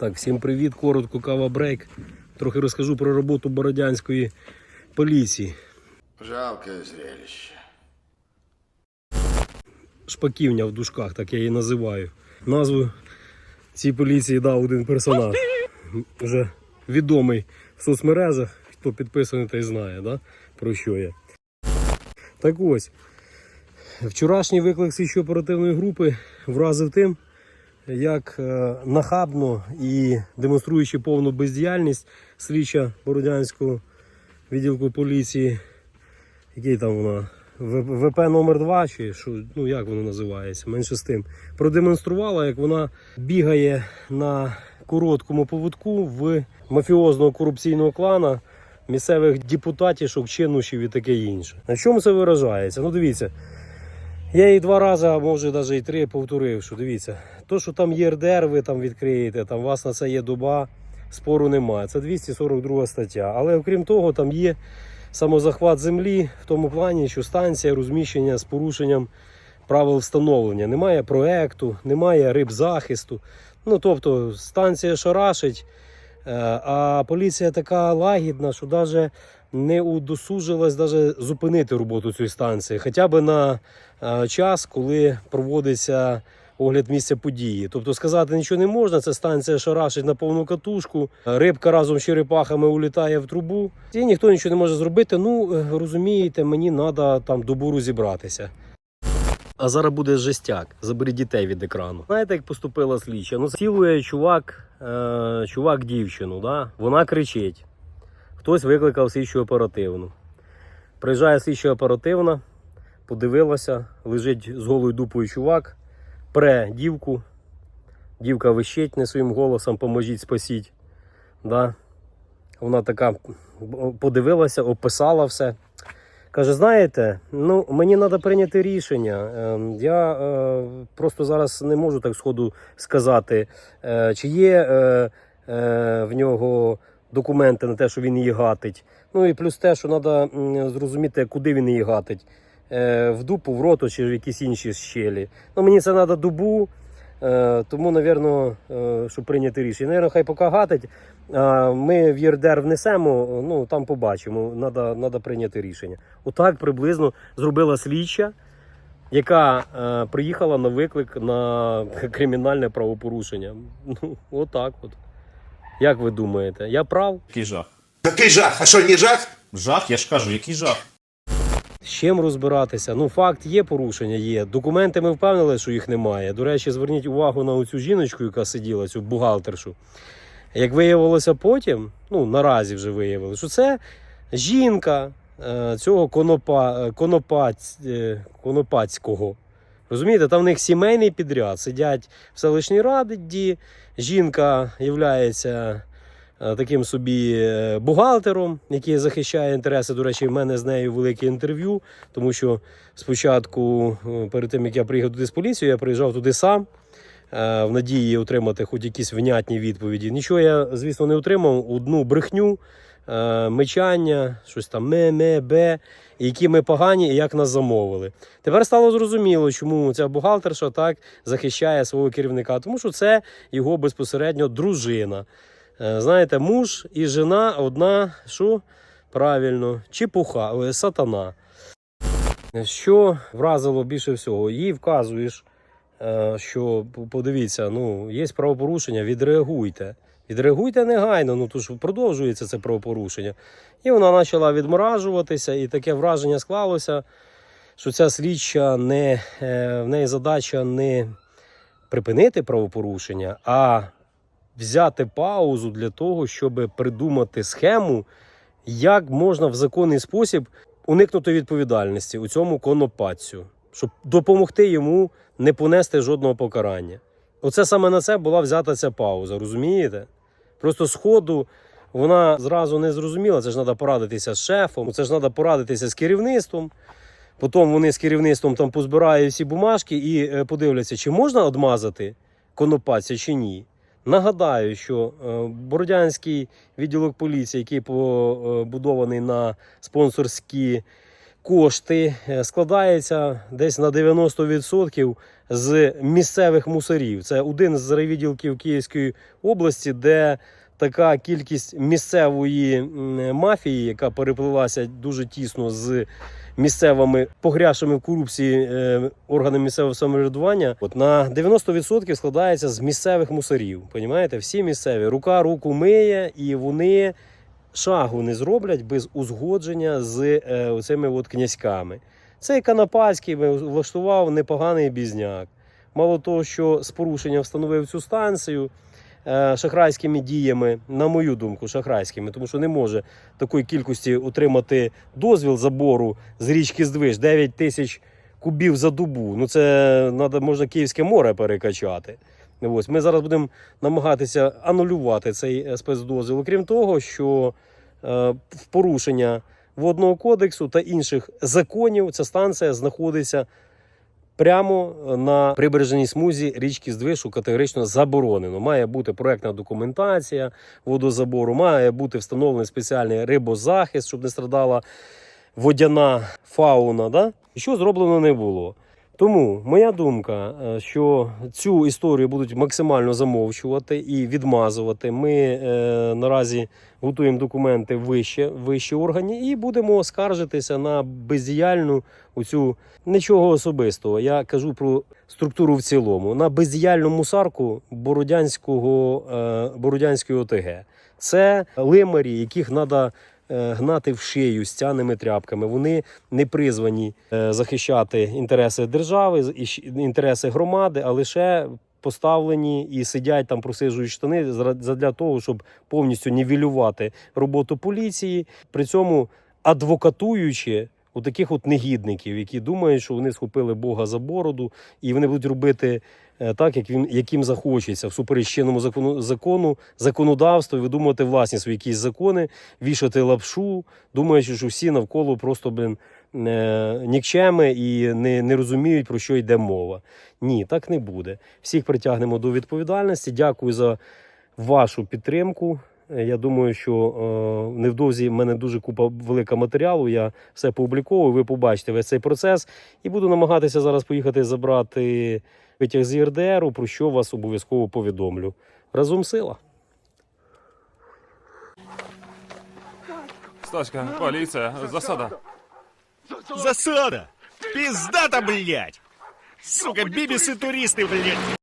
Так, всім привіт, коротко кава брейк. Трохи розкажу про роботу бородянської поліції. Жалкое зрелище. Шпаківня в дужках, так я її називаю. Назву цій поліції дав один персонаж. Вже відомий в соцмережах. Хто підписаний, той знає, да? про що я. Так ось, вчорашній виклик слідчо оперативної групи вразив тим, як е, нахабно і демонструючи повну бездіяльність слідча Бородянського відділку поліції, який там вона, ВП номер 2 чи що, ну як воно називається, менше з тим, продемонструвала, як вона бігає на короткому поводку в мафіозного корупційного клана місцевих депутатів, чинушів і таке інше. На чому це виражається? Ну дивіться. Я її два рази, а може навіть і три повторив, що дивіться, то, що там є РДР, ви там відкриєте, там у вас на це є доба, спору немає. Це 242 стаття. Але окрім того, там є самозахват землі в тому плані, що станція розміщення з порушенням правил встановлення. Немає проекту, немає рибзахисту. Ну тобто станція шарашить, е, а поліція така лагідна, що навіть не удосужилась даже зупинити роботу цієї станції, хоча б на е, час, коли проводиться огляд місця події. Тобто сказати нічого не можна, це станція шарашить на повну катушку, рибка разом з черепахами улітає в трубу, і ніхто нічого не може зробити. Ну е, розумієте, мені треба там добу розібратися. А зараз буде жестяк. Заберіть дітей від екрану. Знаєте, як поступила слідча? Ну, цілує чувак, е, чувак дівчину, да? вона кричить. Хтось викликав слідчу оперативну. Приїжджає слідча оперативна, подивилася, лежить з голою дупою чувак, пре дівку. Дівка вищить не своїм голосом, поможіть, спасіть. Да? Вона така подивилася, описала все. Каже, знаєте, ну мені треба прийняти рішення. Ем, Я е, просто зараз не можу так сходу сказати, е, чи є е, е, в нього документи на те, що він її гатить. Ну і плюс те, що треба зрозуміти, куди він її гатить. Е, в дупу, в роту чи в якісь інші щелі. Ну мені це треба добу. Е, Тому, напевно, е, щоб прийняти рішення. Навірно, хай поки гатить. Ми в ЄРДР внесемо, ну там побачимо. Надо прийняти рішення. Отак приблизно зробила слідча, яка приїхала на виклик на кримінальне правопорушення. Ну, отак от. Як ви думаєте? Я прав? Який жах? Какой жах? А что, не жах? Жах, я ж кажу, який жах. З чим розбиратися? Ну, факт є порушення, є. Документи ми впевнили, що їх немає. До речі, зверніть увагу на оцю жіночку, яка сиділа, цю бухгалтершу. Як виявилося потім, ну наразі вже виявили, що це жінка е, цього конопа, е, конопаць, е, конопацького. Розумієте, там в них сімейний підряд. Сидять в селищній раді, жінка являється е, таким собі е, бухгалтером, який захищає інтереси. До речі, в мене з нею велике інтерв'ю, тому що спочатку, е, перед тим як я приїхав туди з поліцією, я приїжджав туди сам. В надії отримати хоч якісь внятні відповіді. Нічого я, звісно, не отримав. Одну брехню, мечання, щось там ме, ме, бе, які ми погані, і як нас замовили. Тепер стало зрозуміло, чому ця бухгалтерша так захищає свого керівника, тому що це його безпосередньо дружина. Е, Знаєте, муж і жена одна, що правильно, чепуха, ой, сатана. Що вразило більше всього? Їй вказуєш, е, що подивіться, ну, є правопорушення, відреагуйте. Відреагуйте негайно, ну то ж продовжується це правопорушення. І вона почала відморажуватися, і таке враження склалося, що ця слідча не е, в неї задача не припинити правопорушення, а взяти паузу для того, щоб придумати схему, як можна в законний спосіб уникнути відповідальності у цьому конопатцю, щоб допомогти йому не понести жодного покарання. Оце саме на це була взята ця пауза, розумієте? Просто з ходу вона зразу не зрозуміла, це ж треба порадитися з шефом, це ж треба порадитися з керівництвом. Потім вони з керівництвом там позбирають всі бумажки і е, подивляться, чи можна одмазати конопатця чи ні. Нагадаю, що е, Бородянський відділок поліції, який побудований на спонсорські кошти, е, складається десь на 90% з місцевих мусорів. Це один з райвідділків Київської області, де така кількість місцевої мафії, яка переплилася дуже тісно з місцевими погрязшими в корупції е, органами місцевого самоврядування, от на 90% складається з місцевих мусорів. Понімаєте? Всі місцеві рука руку миє, і вони шагу не зроблять без узгодження з е, цими от князьками. Цей Канапальський влаштував непоганий бізняк. Мало того, що з порушенням встановив цю станцію е, шахрайськими діями, на мою думку, шахрайськими, тому що не може такої кількості отримати дозвіл забору з річки Здвиж 9 тисяч кубів за добу. Ну це можна Київське море перекачати. Ось ми зараз будемо намагатися анулювати цей е, спецдозвіл. Окрім того, що е, в порушення водного кодексу та інших законів ця станція знаходиться прямо на прибережній смузі річки Здвиж, категорично заборонено. Має бути проектна документація водозабору, має бути встановлений спеціальний рибозахист, щоб не страдала водяна фауна. Да? Що зроблено не було. Тому моя думка, е, що цю історію будуть максимально замовчувати і відмазувати. Ми е, наразі готуємо документи вище, вищі органі і будемо скаржитися на бездіяльну оцю нічого особистого. Я кажу про структуру в цілому, на бездіяльну мусарку Бородянського е, Бородянської ОТГ. Це лимарі, яких треба гнати в шию стяними тряпками. Вони не призвані е, захищати інтереси держави, інтереси громади, а лише поставлені і сидять там, просижують штани для того, щоб повністю нівелювати роботу поліції, при цьому адвокатуючи у таких от негідників, які думають, що вони схопили Бога за бороду, і вони будуть робити е, так, як він яким захочеться, всупереч чинному закону, закону, законодавству, видумувати власні свої якісь закони, вішати лапшу, думаючи, що всі навколо просто блин, е, нікчеми і не, не розуміють, про що йде мова. Ні, так не буде. Всіх притягнемо до відповідальності. Дякую за вашу підтримку. Я думаю, що е, невдовзі в мене дуже купа велика матеріалу. Я все публіковую. Ви побачите весь цей процес. І буду намагатися зараз поїхати забрати витяг з ЄРДРу, про що вас обов'язково повідомлю. Разом сила. Стаська, поліція, засада. Засада! Пиздата, блядь! Сука, бибисы туристы, блядь!